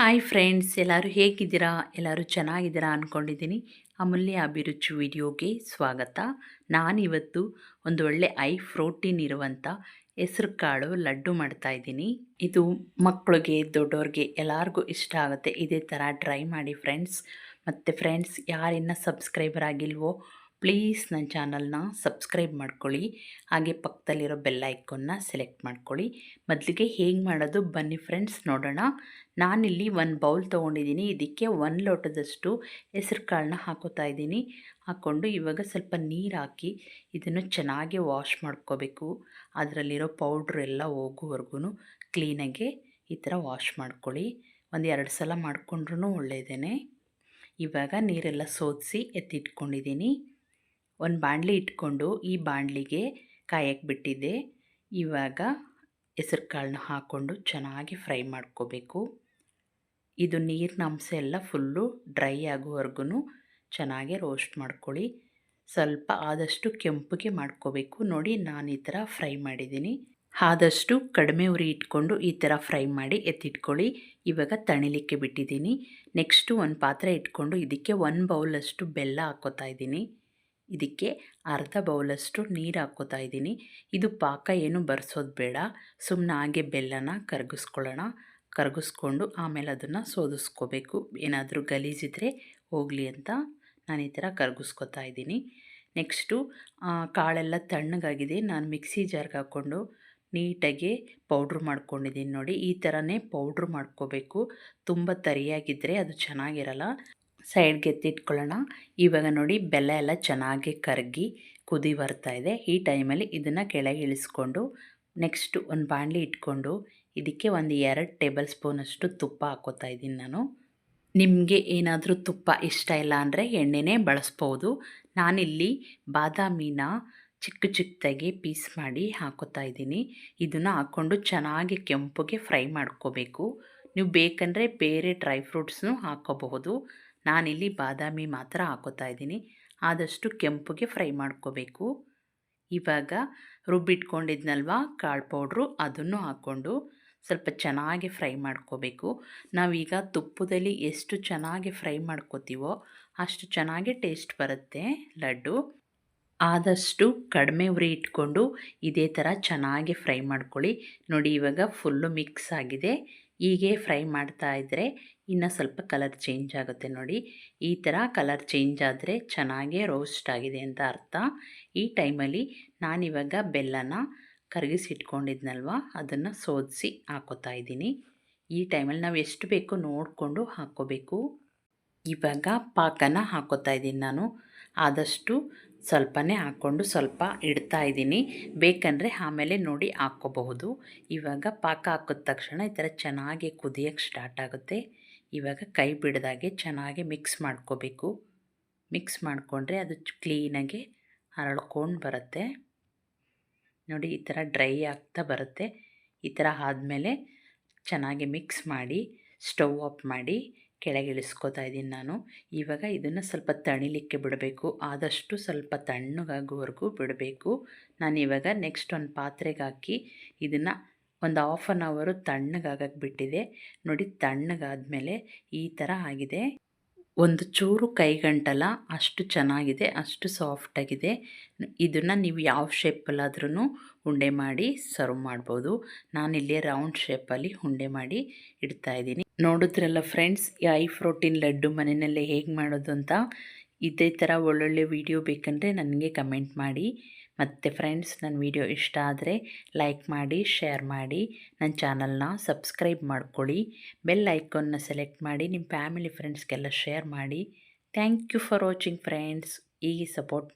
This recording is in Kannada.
ಹಾಯ್ ಫ್ರೆಂಡ್ಸ್ ಎಲ್ಲರೂ ಹೇಗಿದ್ದೀರಾ? ಎಲ್ಲರೂ ಚೆನ್ನಾಗಿದ್ದೀರಾ ಅಂದ್ಕೊಂಡಿದ್ದೀನಿ ಅಮೂಲ್ಯ ಅಭಿರುಚಿ ವಿಡಿಯೋಗೆ ಸ್ವಾಗತ. ನಾನಿವತ್ತು ಒಂದು ಒಳ್ಳೆ ಐ ಪ್ರೋಟೀನ್ ಇರುವಂಥ ಹೆಸ್ರು ಕಾಳು ಲಡ್ಡು ಮಾಡ್ತಾ ಇದ್ದೀನಿ. ಇದು ಮಕ್ಕಳಿಗೆ ದೊಡ್ಡವ್ರಿಗೆ ಎಲ್ಲರಿಗೂ ಇಷ್ಟ ಆಗುತ್ತೆ. ಇದೇ ಥರ ಟ್ರೈ ಮಾಡಿ ಫ್ರೆಂಡ್ಸ್ ಮತ್ತು ಫ್ರೆಂಡ್ಸ್ ಯಾರಿನ್ನ ಸಬ್ಸ್ಕ್ರೈಬರ್ ಆಗಿಲ್ವೋ ಪ್ಲೀಸ್ ನನ್ನ ಚಾನಲ್ನ ಸಬ್ಸ್ಕ್ರೈಬ್ ಮಾಡ್ಕೊಳ್ಳಿ. ಹಾಗೆ ಪಕ್ಕದಲ್ಲಿರೋ ಬೆಲ್ ಐಕನ್ನ ಸೆಲೆಕ್ಟ್ ಮಾಡ್ಕೊಳ್ಳಿ. ಮೊದಲಿಗೆ ಹೇಗೆ ಮಾಡೋದು ಬನ್ನಿ ಫ್ರೆಂಡ್ಸ್ ನೋಡೋಣ. ನಾನಿಲ್ಲಿ ಒಂದು ಬೌಲ್ ತೊಗೊಂಡಿದ್ದೀನಿ. ಇದಕ್ಕೆ ಒಂದು ಲೋಟದಷ್ಟು ಹೆಸ್ರು ಕಾಳನ್ನ ಹಾಕೋತಾ ಇದ್ದೀನಿ. ಹಾಕ್ಕೊಂಡು ಇವಾಗ ಸ್ವಲ್ಪ ನೀರು ಹಾಕಿ ಇದನ್ನು ಚೆನ್ನಾಗಿ ವಾಶ್ ಮಾಡ್ಕೋಬೇಕು. ಅದರಲ್ಲಿರೋ ಪೌಡ್ರ್ ಎಲ್ಲ ಹೋಗುವವರೆಗೂ ಕ್ಲೀನಾಗೆ ಈ ಥರ ವಾಶ್ ಮಾಡ್ಕೊಳ್ಳಿ. ಒಂದು ಎರಡು ಸಲ ಮಾಡಿಕೊಂಡ್ರೂ ಒಳ್ಳೆಯದೇ ಇವಾಗ ನೀರೆಲ್ಲ ಸೋದಿಸಿ ಎತ್ತಿಟ್ಕೊಂಡಿದ್ದೀನಿ. ಒಂದು ಬಾಣಲಿ ಇಟ್ಕೊಂಡು ಈ ಬಾಣಲಿಗೆ ಕಾಯಕ್ಕೆ ಬಿಟ್ಟಿದ್ದೆ. ಇವಾಗ ಹೆಸರು ಕಾಳನ್ನ ಹಾಕ್ಕೊಂಡು ಚೆನ್ನಾಗಿ ಫ್ರೈ ಮಾಡ್ಕೋಬೇಕು. ಇದು ನೀರಿನ ಅಂಶ ಎಲ್ಲ ಫುಲ್ಲು ಡ್ರೈ ಆಗೋವರೆಗೂ ಚೆನ್ನಾಗಿ ರೋಸ್ಟ್ ಮಾಡ್ಕೊಳ್ಳಿ. ಸ್ವಲ್ಪ ಆದಷ್ಟು ಕೆಂಪಗೆ ಮಾಡ್ಕೋಬೇಕು. ನೋಡಿ ನಾನು ಈ ಥರ ಫ್ರೈ ಮಾಡಿದ್ದೀನಿ. ಆದಷ್ಟು ಕಡಿಮೆ ಉರಿ ಇಟ್ಕೊಂಡು ಈ ಥರ ಫ್ರೈ ಮಾಡಿ ಎತ್ತಿಟ್ಕೊಳ್ಳಿ. ಇವಾಗ ತಣಿಲಿಕ್ಕೆ ಬಿಟ್ಟಿದ್ದೀನಿ. ನೆಕ್ಸ್ಟು ಒಂದು ಪಾತ್ರೆ ಇಟ್ಕೊಂಡು ಇದಕ್ಕೆ ಒಂದು ಬೌಲಷ್ಟು ಬೆಲ್ಲ ಹಾಕೋತಾ ಇದ್ದೀನಿ. ಇದಕ್ಕೆ ಅರ್ಧ ಬೌಲಷ್ಟು ನೀರು ಹಾಕೋತಾ ಇದ್ದೀನಿ. ಇದು ಪಾಕ ಏನು ಬರ್ಸೋದು ಬೇಡ. ಸುಮ್ಮನೆ ಹಾಗೆ ಬೆಲ್ಲನ ಕರಗಿಸ್ಕೊಳ್ಳೋಣ. ಕರಗಿಸ್ಕೊಂಡು ಆಮೇಲೆ ಅದನ್ನು ಸೋದಿಸ್ಕೋಬೇಕು. ಏನಾದರೂ ಗಲೀಜಿದ್ರೆ ಹೋಗಲಿ ಅಂತ ನಾನು ಈ ಥರ ಕರಗಿಸ್ಕೊತಾ ಇದ್ದೀನಿ. ನೆಕ್ಸ್ಟು ಕಾಳೆಲ್ಲ ತಣ್ಣಗಾಗಿದೆ. ನಾನು ಮಿಕ್ಸಿ ಜಾರ್ಗೆ ಹಾಕ್ಕೊಂಡು ನೀಟಾಗಿ ಪೌಡ್ರ್ ಮಾಡ್ಕೊಂಡಿದ್ದೀನಿ ನೋಡಿ. ಈ ಥರನೇ ಪೌಡ್ರ್ ಮಾಡ್ಕೋಬೇಕು. ತುಂಬ ತರಿಯಾಗಿದ್ದರೆ ಅದು ಚೆನ್ನಾಗಿರಲ್ಲ. ಸೈಡ್ಗೆ ಎತ್ತಿಟ್ಕೊಳ್ಳೋಣ ಇವಾಗ ನೋಡಿ ಬೆಲ್ಲ ಎಲ್ಲ ಚೆನ್ನಾಗಿ ಕರಗಿ ಕುದಿ ಬರ್ತಾ ಇದೆ. ಈ ಟೈಮಲ್ಲಿ ಇದನ್ನು ಕೆಳಗೆ ಇಳಿಸ್ಕೊಂಡು ನೆಕ್ಸ್ಟ್ ಒಂದು ಬಾಣಲಿ ಇಟ್ಕೊಂಡು ಇದಕ್ಕೆ ಒಂದು ಎರಡು ಟೇಬಲ್ ಸ್ಪೂನಷ್ಟು ತುಪ್ಪ ಹಾಕೋತಾ ಇದ್ದೀನಿ ನಾನು. ನಿಮಗೆ ಏನಾದರೂ ತುಪ್ಪ ಇಷ್ಟ ಇಲ್ಲ ಅಂದರೆ ಎಣ್ಣೆನೇ ಬಳಸ್ಬೋದು. ನಾನಿಲ್ಲಿ ಬಾದಾಮಿನ ಚಿಕ್ಕ ಚಿಕ್ಕದಾಗಿ ಪೀಸ್ ಮಾಡಿ ಹಾಕೋತಾ ಇದ್ದೀನಿ. ಇದನ್ನು ಹಾಕ್ಕೊಂಡು ಚೆನ್ನಾಗಿ ಕೆಂಪುಗೆ ಫ್ರೈ ಮಾಡ್ಕೋಬೇಕು. ನೀವು ಬೇಕಂದರೆ ಬೇರೆ ಡ್ರೈ ಫ್ರೂಟ್ಸ್ನು ಹಾಕೋಬಹುದು. ನಾನಿಲ್ಲಿ ಬಾದಾಮಿ ಮಾತ್ರ ಹಾಕೋತಾ ಇದ್ದೀನಿ. ಆದಷ್ಟು ಕೆಂಪುಗೆ ಫ್ರೈ ಮಾಡ್ಕೋಬೇಕು. ಇವಾಗ ರುಬ್ಬಿಟ್ಕೊಂಡಿದ್ನಲ್ವ? ಕಾಳು ಪೌಡ್ರು ಅದನ್ನು ಹಾಕ್ಕೊಂಡು ಸ್ವಲ್ಪ ಚೆನ್ನಾಗಿ ಫ್ರೈ ಮಾಡ್ಕೋಬೇಕು. ನಾವೀಗ ತುಪ್ಪದಲ್ಲಿ ಎಷ್ಟು ಚೆನ್ನಾಗಿ ಫ್ರೈ ಮಾಡ್ಕೋತೀವೋ ಅಷ್ಟು ಚೆನ್ನಾಗಿ ಟೇಸ್ಟ್ ಬರುತ್ತೆ ಲಡ್ಡು. ಆದಷ್ಟು ಕಡಿಮೆ ಉರಿ ಇಟ್ಕೊಂಡು ಇದೇ ಥರ ಚೆನ್ನಾಗಿ ಫ್ರೈ ಮಾಡ್ಕೊಳ್ಳಿ. ನೋಡಿ, ಇವಾಗ ಫುಲ್ಲು ಮಿಕ್ಸ್ ಆಗಿದೆ. ಹೀಗೆ ಫ್ರೈ ಮಾಡ್ತಾ ಇದ್ದರೆ ಇನ್ನು ಸ್ವಲ್ಪ ಕಲರ್ ಚೇಂಜ್ ಆಗುತ್ತೆ ನೋಡಿ. ಈ ಥರ ಕಲರ್ ಚೇಂಜ್ ಆದರೆ ಚೆನ್ನಾಗೇ ರೋಸ್ಟ್ ಆಗಿದೆ ಅಂತ ಅರ್ಥ. ಈ ಟೈಮಲ್ಲಿ ನಾನಿವಾಗ ಬೆಲ್ಲನ ಕರಗಿಸಿಟ್ಕೊಂಡಿದ್ನಲ್ವ, ಅದನ್ನು ಸೋದಿಸಿ ಹಾಕೋತಾ ಇದ್ದೀನಿ. ಈ ಟೈಮಲ್ಲಿ ನಾವು ಎಷ್ಟು ಬೇಕೋ ನೋಡಿಕೊಂಡು ಹಾಕ್ಕೋಬೇಕು. ಇವಾಗ ಪಾಕನ ಹಾಕೋತಾ ಇದ್ದೀನಿ ನಾನು. ಆದಷ್ಟು ಸ್ವಲ್ಪನೇ ಹಾಕ್ಕೊಂಡು ಸ್ವಲ್ಪ ಇಡ್ತಾ ಇದ್ದೀನಿ. ಬೇಕಂದರೆ ಆಮೇಲೆ ನೋಡಿ ಹಾಕ್ಕೋಬಹುದು. ಇವಾಗ ಪಾಕ ಹಾಕಿದ ತಕ್ಷಣ ಈ ಥರ ಚೆನ್ನಾಗಿ ಕುದಿಯೋಕ್ಕೆ ಸ್ಟಾರ್ಟ್ ಆಗುತ್ತೆ. ಇವಾಗ ಕೈ ಬಿಡ್ದಾಗೆ ಚೆನ್ನಾಗಿ ಮಿಕ್ಸ್ ಮಾಡ್ಕೋಬೇಕು. ಮಿಕ್ಸ್ ಮಾಡಿಕೊಂಡ್ರೆ ಅದು ಕ್ಲೀನಾಗಿ ಹರಳ್ಕೊಂಡು ಬರುತ್ತೆ. ನೋಡಿ ಈ ಥರ ಡ್ರೈ ಆಗ್ತಾ ಬರುತ್ತೆ. ಈ ಥರ ಆದಮೇಲೆ ಚೆನ್ನಾಗಿ ಮಿಕ್ಸ್ ಮಾಡಿ ಸ್ಟವ್ ಆಫ್ ಮಾಡಿ ಕೆಳಗೆ ಇಳಿಸ್ಕೋತಾ ಇದ್ದೀನಿ ನಾನು. ಇವಾಗ ಇದನ್ನು ಸ್ವಲ್ಪ ತಣಿಲಿಕ್ಕೆ ಬಿಡಬೇಕು. ಆದಷ್ಟು ಸ್ವಲ್ಪ ತಣ್ಣಗಾಗುವವರೆಗೂ ಬಿಡಬೇಕು. ನಾನು ಇವಾಗ ನೆಕ್ಸ್ಟ್ ಒಂದು ಪಾತ್ರೆಗೆ ಹಾಕಿ ಇದನ್ನು ಒಂದು ಹಾಫ್ ಆನ್ ಅವರು ತಣ್ಣಗಾಗಕ್ಕೆ ಬಿಟ್ಟಿದೆ. ನೋಡಿ ತಣ್ಣಗಾದಮೇಲೆ ಈ ಥರ ಆಗಿದೆ. ಒಂದು ಚೂರು ಕೈಗಂಟಲ್ಲ ಅಷ್ಟು ಚೆನ್ನಾಗಿದೆ, ಅಷ್ಟು ಸಾಫ್ಟಾಗಿದೆ ಇದನ್ನು ನೀವು ಯಾವ ಶೇಪಲ್ಲಾದ್ರೂ ಉಂಡೆ ಮಾಡಿ ಸರ್ವ್ ಮಾಡ್ಬೋದು. ನಾನಿಲ್ಲಿ ರೌಂಡ್ ಶೇಪಲ್ಲಿ ಉಂಡೆ ಮಾಡಿ ಇಡ್ತಾಯಿದ್ದೀನಿ ನೋಡಿದ್ರಲ್ಲ ಫ್ರೆಂಡ್ಸ್ ಈ ಐ ಪ್ರೋಟೀನ್ ಲಡ್ಡು ಮನೆಯಲ್ಲೇ ಹೇಗೆ ಮಾಡೋದು ಅಂತ ಇದೇ ಥರ ಒಳ್ಳೊಳ್ಳೆ ವಿಡಿಯೋ ಬೇಕಂದರೆ ನನಗೆ ಕಮೆಂಟ್ ಮಾಡಿ. ಮತ್ತು ಫ್ರೆಂಡ್ಸ್ ನನ್ನ ವಿಡಿಯೋ ಇಷ್ಟ ಆದರೆ ಲೈಕ್ ಮಾಡಿ ಶೇರ್ ಮಾಡಿ. ನನ್ನ ಚಾನಲ್ನ ಸಬ್ಸ್ಕ್ರೈಬ್ ಮಾಡ್ಕೊಳ್ಳಿ. ಬೆಲ್ ಐಕಾನ್ನ ಸೆಲೆಕ್ಟ್ ಮಾಡಿ ನಿಮ್ಮ ಫ್ಯಾಮಿಲಿ ಫ್ರೆಂಡ್ಸ್ಗೆಲ್ಲ ಶೇರ್ ಮಾಡಿ. Thank you for watching friends ಈಗ ಸಪೋರ್ಟ್